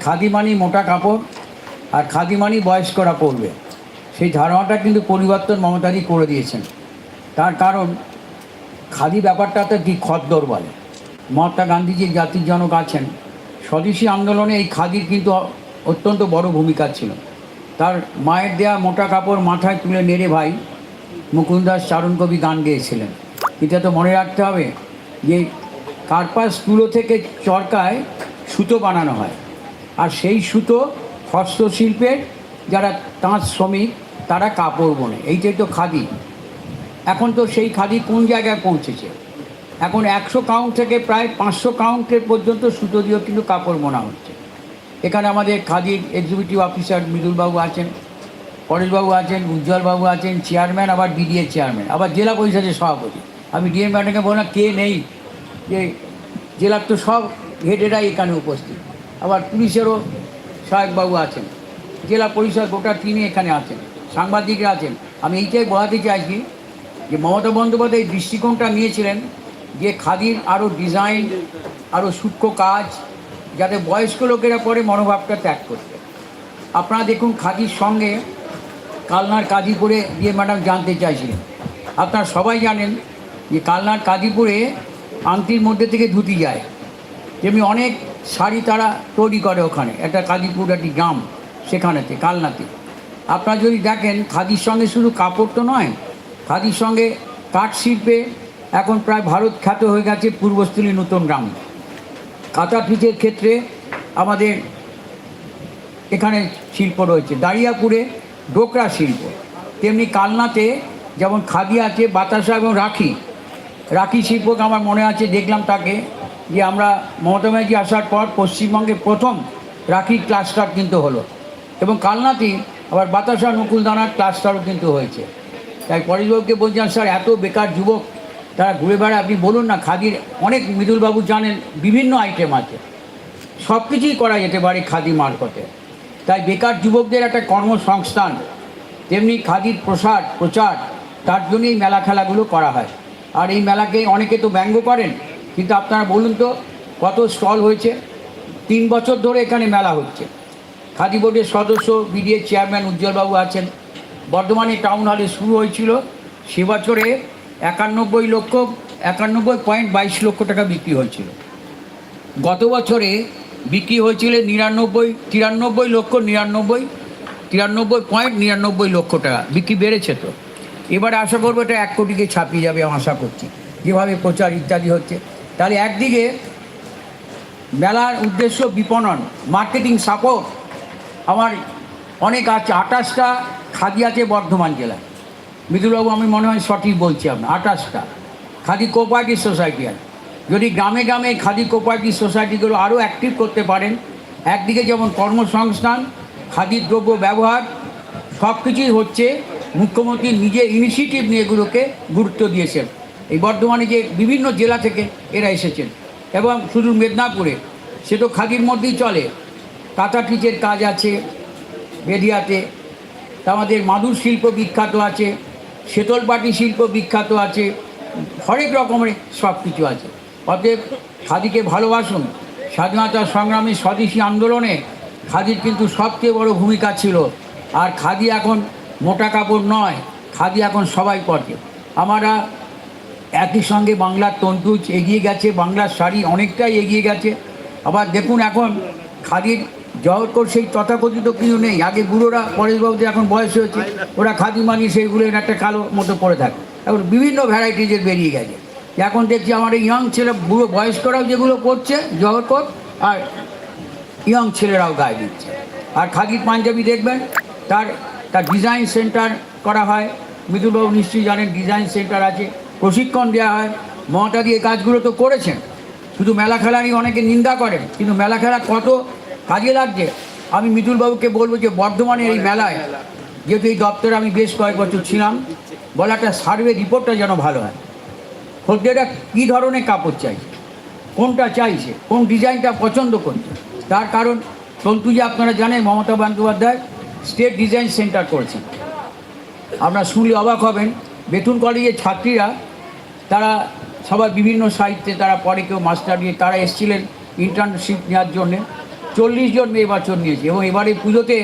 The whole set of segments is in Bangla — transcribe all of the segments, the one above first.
খাদি মানি মোটা কাপড় আর খাদি মানি বয়স্করা পরবে। সেই ধারণাটা কিন্তু পরিবর্তন মমতাদি করে দিয়েছেন। তার কারণ, খাদি ব্যাপারটা তো কি খদ্দর বলে? মহাত্মা গান্ধীজির জাতির জনক আছেন। স্বদেশী আন্দোলনে এই খাদির কিন্তু অত্যন্ত বড় ভূমিকা ছিল। তার মায়ের দেয়া মোটা কাপড় মাথায় তুলে নেড়ে ভাই মুকুন্দাস চারণ কবি গান গেয়েছিলেন। এটা তো মনে রাখতে হবে যে কার্পাস তুলো থেকে চরকায় সুতো বানানো হয়। আর সেই সুতো হস্তশিল্পের যারা তাঁত শ্রমিক, তারা কাপড় বোনে। এইটাই তো খাদি। এখন তো সেই খাদি কোন জায়গায় পৌঁছেছে? এখন একশো কাউন্ট থেকে প্রায় পাঁচশো কাউন্টের পর্যন্ত সুতো দিয়েও কিন্তু কাপড় বোনা হচ্ছে। এখানে আমাদের খাদির এক্সিকিউটিভ অফিসার মৃদুলবাবু আছেন, পরেশবাবু আছেন, উজ্জ্বলবাবু আছেন চেয়ারম্যান আবার ডিডিএ চেয়ারম্যান আবার জেলা পরিষদের সভাপতি। আমি ডিএম ম্যাডামকে বললাম, কে নেই? যে জেলার তো সব হেডেরাই এখানে উপস্থিত। আবার পুলিশেরও সহায়কবাবু আছেন। জেলা পরিষদ গোটা তিনি এখানে আছেন, সাংবাদিকরা আছেন। আমি এইটাই বলাতে চাইছি যে মমতা বন্দ্যোপাধ্যায় দৃষ্টিকোণটা নিয়েছিলেন যে খাদির আরও ডিজাইন আরও সূক্ষ্ম কাজ, যাতে বয়স্ক লোকেরা পরে মনোভাবটা ত্যাগ করতে। আপনারা দেখুন খাদির সঙ্গে কালনার কাজীপুরে দিয়ে ম্যাডাম জানতে চাইছিলেন। আপনারা সবাই জানেন যে কালনার কাজীপুরে আংটির মধ্যে থেকে ধুতি যায়। যেমনি অনেক শাড়ি তারা তৈরি করে ওখানে। একটা কাজীপুর একটি গ্রাম সেখানেতে, কালনাতে। আপনারা যদি দেখেন, খাদির সঙ্গে শুধু কাপড় তো নয়, খাদির সঙ্গে কাঠ শিল্পে এখন প্রায় ভারত খ্যাত হয়ে গেছে পূর্বস্থলী নতুন গ্রাম। কাঁথা পিঠের ক্ষেত্রে আমাদের এখানে শিল্প রয়েছে। দাঁড়িয়াপুরে ডোকরা শিল্প। তেমনি কালনাতে যেমন খাদি আছে, বাতাসা এবং রাখি। রাখি শিল্পকে আমার মনে আছে, দেখলাম তাকে। যে আমরা মমতা ব্যানার্জি আসার পর পশ্চিমবঙ্গে প্রথম রাখি ক্লাস্টার কিন্তু হলো। এবং কালনাতেই আবার বাতাসা নকুলদানার ক্লাস্টারও কিন্তু হয়েছে। তাই পরেশবাবুকে বলছিলাম, স্যার, এত বেকার যুবক, তারা ঘুরে বেড়ায়, আপনি বলুন না, খাদির, অনেক মৃদুলবাবু জানেন, বিভিন্ন আইটেম আছে। সব কিছুই করা যেতে পারে খাদি মারফতে। তাই বেকার যুবকদের একটা কর্মসংস্থান, তেমনি খাদির প্রসার, প্রচার, তার জন্যই মেলা খেলাগুলো করা হয়। আর এই মেলাকে অনেকে তো ব্যঙ্গ করেন কিন্তু আপনারা বলুন তো, কত স্টল হয়েছে? তিন বছর ধরে এখানে মেলা হচ্ছে। খাদি বোর্ডের সদস্য, বিডিএ চেয়ারম্যান উজ্জ্বলবাবু আছেন। বর্ধমানে টাউন হলে শুরু হয়েছিল। সে বছরে একানব্বই লক্ষ, একানব্বই পয়েন্ট বাইশ লক্ষ টাকা বিক্রি হয়েছিল। গত বছরে বিক্রি হয়েছিল নিরানব্বই, তিরানব্বই লক্ষ নিরানব্বই, তিরানব্বই পয়েন্ট নিরানব্বই লক্ষ টাকা। বিক্রি বেড়েছে তো। এবারে আশা করব এটা এক কোটিকে ছাপিয়ে যাবে আশা করছি। যেভাবে প্রচার ইত্যাদি হচ্ছে। তাহলে একদিকে মেলার উদ্দেশ্য বিপণন মার্কেটিং সাপোর্ট আমার অনেক আছে, আঠাশটা খাদি আছে বর্ধমান জেলায়। মৃদুলবাবু আমি মনে হয় সঠিক বলছি আপনার আঠাশটা খাদি কোপারেটিভ সোসাইটি আছে। যদি গ্রামে গ্রামে খাদি কোপারেটিভ সোসাইটিগুলো আরও অ্যাক্টিভ করতে পারেন, একদিকে যেমন কর্মসংস্থান খাদির দ্রব্য ব্যবহার সব কিছুই হচ্ছে মুখ্যমন্ত্রী নিজে ইনিশিয়েটিভ নিয়ে এগুলোকে গুরুত্ব দিয়েছেন। এই বর্ধমানে যে বিভিন্ন জেলা থেকে এরা এসেছেন এবং শুধু মেদিনীপুরে, সে তো খাদির মধ্যেই চলে। কাঁথা টিচের কাজ আছে বেদিয়াতে আমাদের মাদুর শিল্প বিখ্যাত আছে শীতলপাটি শিল্প বিখ্যাত আছে, হরেক রকমের সব কিছু আছে। অতএব খাদিকে ভালোবাসুন। স্বাধীনতা সংগ্রামী স্বদেশী আন্দোলনে খাদির কিন্তু সবচেয়ে বড় ভূমিকা ছিল। আর খাদি এখন মোটা কাপড় নয়, খাদি এখন সবাই পড়ে আমরা একই সঙ্গে বাংলার তন্তুজ এগিয়ে গেছে, বাংলার শাড়ি অনেকটাই এগিয়ে গেছে। আবার দেখুন এখন খাদির জহরকর সেই তথাকথিত কিছু নেই। আগে বুড়োরা, পরেশবাবুদের এখন বয়স হয়েছে, ওরা খাদি মানি সেইগুলো একটা কালো মতো পরে থাকে। এখন বিভিন্ন ভ্যারাইটিজের বেরিয়ে গেছে। এখন দেখছি আমার ইয়ং ছেলে, বুড়ো বয়স্করাও যেগুলো করছে জহরকর, আর ইয়ং ছেলেরাও গায়ে দিচ্ছে। আর খাদির পাঞ্জাবি দেখবেন, তার তার ডিজাইন সেন্টার করা হয়। মৃদুলবাবু নিশ্চয়ই জানেন ডিজাইন সেন্টার আছে। প্রশিক্ষণ দেওয়া হয়, মমতা দিয়ে কাজগুলো তো করেছেন। শুধু মেলা খেলারই অনেকে নিন্দা করেন, কিন্তু মেলা খেলা কত কাজে লাগছে? আমি মিতুলবাবুকে বলব যে বর্ধমানের এই মেলায়, যেহেতু এই দপ্তরে আমি বেশ কয়েক বছর ছিলাম বলে একটা সার্ভে রিপোর্টটা যেন ভালো হয়। খদ্দেরা কী ধরনের কাপড় চাইছে? কোনটা চাইছে? কোন ডিজাইনটা পছন্দ করছে? তার কারণ তন্তুজি আপনারা জানেন, Mamata Bandyopadhyay state design centre করেছেন। আপনারা শুনলে অবাক হবেন বেতুন কলেজের ছাত্রীরা তারা সবাই বিভিন্ন সাহিত্যে তারা পরে কেউ মাস্টার নিয়ে তারা এসেছিলেন ইন্টার্নশিপ নেওয়ার জন্যে। চল্লিশ জন মেয়ে বছর নিয়েছি এবং এবারে পুজোতে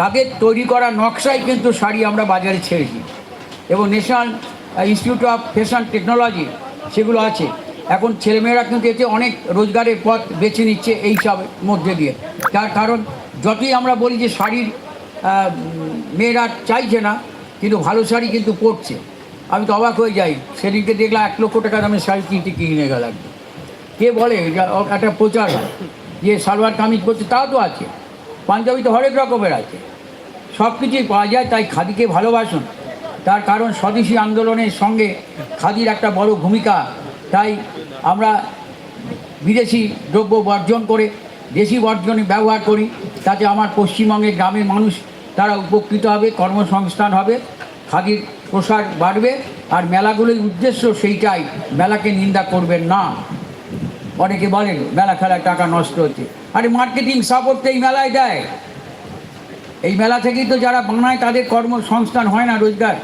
তাদের তৈরি করা নকশাই কিন্তু শাড়ি আমরা বাজারে ছেড়েছি এবং national institute of fashion technology সেগুলো আছে। এখন ছেলেমেয়েরা কিন্তু এতে অনেক রোজগারের পথ বেছে নিচ্ছে এই সব মধ্যে দিয়ে। তার কারণ যতই আমরা বলি যে শাড়ির মেয়েরা চাইছে না, কিন্তু ভালো শাড়ি কিন্তু পরছে। আমি তো অবাক হয়ে যাই। সেদিনকে দেখলাম এক লক্ষ টাকা দামের শাড়ি কিনতে কিনে গেল একদম কে বলে? একটা প্রচার হয়। যে সালোয়ার কামিজ করছে তাও তো আছে। পাঞ্জাবি তো হরেক রকমের আছে। সব কিছুই পাওয়া যায়, তাই খাদিকে ভালোবাসুন। তার কারণ স্বদেশী আন্দোলনের সঙ্গে খাদির একটা বড় ভূমিকা। তাই আমরা বিদেশি দ্রব্য বর্জন করে, দেশি বর্জনে ব্যবহার করি। তাতে আমার পশ্চিমবঙ্গের গ্রামের মানুষ, তারা উপকৃত হবে, কর্মসংস্থান হবে। খাদির প্রসার বাড়বে আর মেলাগুলোর উদ্দেশ্য সেইটাই মেলাকে নিন্দা করবেন না। অনেকে বলেন মেলা খেলায় টাকা নষ্ট হচ্ছে। আরে মার্কেটিং সাপোর্ট এই মেলায় দেয়। এই মেলা থেকেই তো যারা বানায় তাদের কর্মসংস্থান হয় না রোজগার।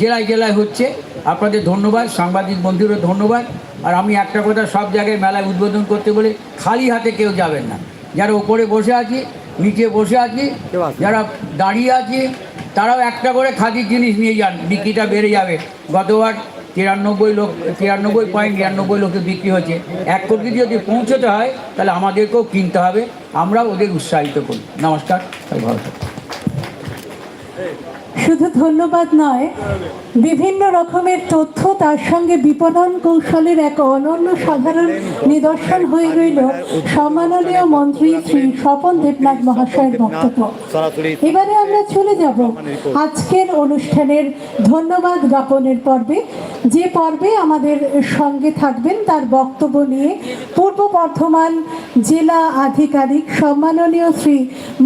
জেলায় জেলায় হচ্ছে। আপনাদের ধন্যবাদ সাংবাদিক বন্ধুরও ধন্যবাদ। আর আমি একটা কথা সব জায়গায় মেলায় উদ্বোধন করতে বলে খালি হাতে কেউ যাবেন না। যারা ওপরে বসে আছি নিচে বসে আছি যারা দাঁড়িয়ে আছে তারাও একটা করে খাদির জিনিস নিয়ে যান, বিক্রিটা বেড়ে যাবে। গতবার তিরানব্বই লোক, তিরানব্বই পয়েন্ট নিরানব্বই লোকে বিক্রি হচ্ছে এক কোটি যদি পৌঁছতে হয়, তাহলে আমাদেরকেও কিনতে হবে। আমরা ওদের উৎসাহিত করি। নমস্কার শুধু ধন্যবাদ নয় বিভিন্ন রকমের তথ্য তার সঙ্গে বিপণন কৌশলের এক অনন্য সাধারণ নিদর্শন হয়ে রইল সম্মাননীয় মন্ত্রী শ্রী স্বপন দেবনাথ মহাশয়ের বক্তব্য। এবারে আমরা চলে যাব আজকের অনুষ্ঠানের ধন্যবাদ জ্ঞাপনের পর্বে। যে পর্বে আমাদের সঙ্গে থাকবেন তার বক্তব্য নিয়ে পূর্ব বর্ধমান জেলা আধিকারিক সম্মাননীয় শ্রী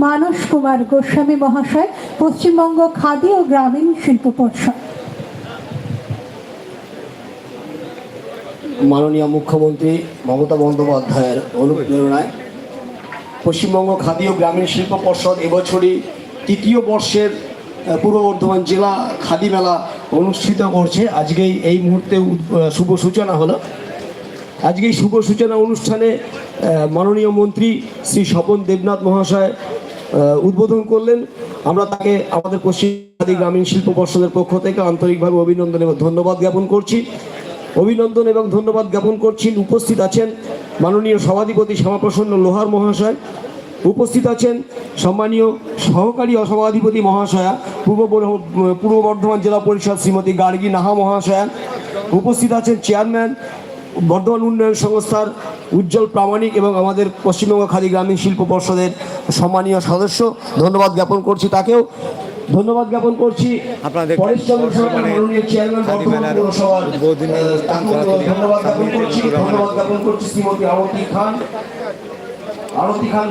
মানস কুমার গোস্বামী মহাশয়, পশ্চিমবঙ্গ খাদি ও গ্রামীণ শিল্প পর্ষদ। মাননীয় মুখ্যমন্ত্রী মমতা বন্দ্যোপাধ্যায়ের অনুপ্রেরণায় পশ্চিমবঙ্গ খাদি ও গ্রামীণ শিল্প পর্ষদ এবছরই তৃতীয় বর্ষের পূর্ব বর্ধমান জেলা খাদি মেলা অনুষ্ঠিত করছে। আজকেই এই মুহূর্তে শুভ সূচনা হলো। আজকে শুভ সূচনা অনুষ্ঠানে মাননীয় মন্ত্রী শ্রী স্বপন দেবনাথ মহাশয় উদ্বোধন করলেন। আমরা তাকে আমাদের পশ্চিম খাদি গ্রামীণ শিল্প পর্ষদের পক্ষ থেকে আন্তরিকভাবে অভিনন্দন এবং ধন্যবাদ জ্ঞাপন করছি। অভিনন্দন এবং ধন্যবাদ জ্ঞাপন করছি। উপস্থিত আছেন মাননীয় সভাধিপতি শ্যামাপ্রসন্ন লোহার মহাশয়। উপস্থিত আছেন সম্মানীয় সহকারী সভাধিপতি মহাশয়া, পূর্ব পূর্ব বর্ধমান জেলা পরিষদ শ্রীমতী গার্গী নাহা মহাশয়া। উপস্থিত আছেন চেয়ারম্যান, বর্ধমান উন্নয়ন সংস্থার উজ্জ্বল প্রামাণিক এবং আমাদের পশ্চিমবঙ্গ খাদি গ্রামীণ শিল্প পর্ষদের সম্মানীয় সদস্য। ধন্যবাদ জ্ঞাপন করছি তাকেও। ধন্যবাদ জ্ঞাপন করছি। আপনাদের সরাসরি ধন্যবাদ জ্ঞাপন করছি ধন্যবাদ জ্ঞাপন করছি শ্রীমতী আরতি খান। আরতি খান